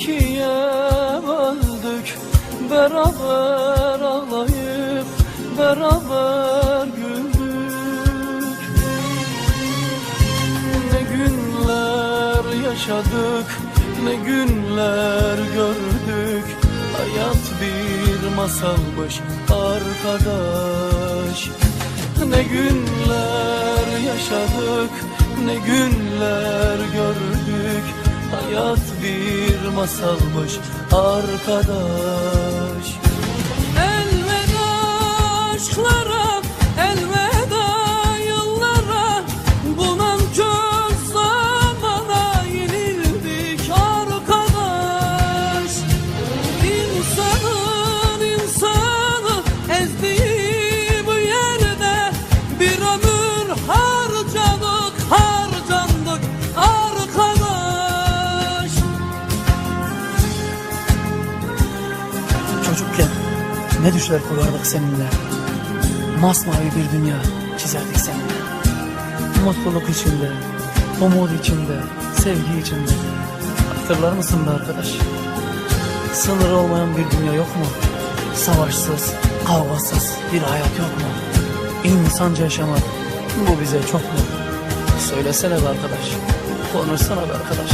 ikiye böldük. Beraber ağlayıp beraber güldük. Ne günler yaşadık ne günler gördük. Hayat bir masalmış arkadaş. Ne günler yaşadık ne günler gördük Hayat bir masalmış arkadaş Çocukken ne düşler kurardık seninle. Masmavi bir dünya çizerdik seninle. Mutluluk içinde, umut içinde, sevgi içinde. Hatırlar mısın be arkadaş? Sınır olmayan bir dünya yok mu? Savaşsız, kavgasız bir hayat yok mu? İnsanca yaşamak bu bize çok mu? Söylesene be arkadaş. Konuşsana be arkadaş.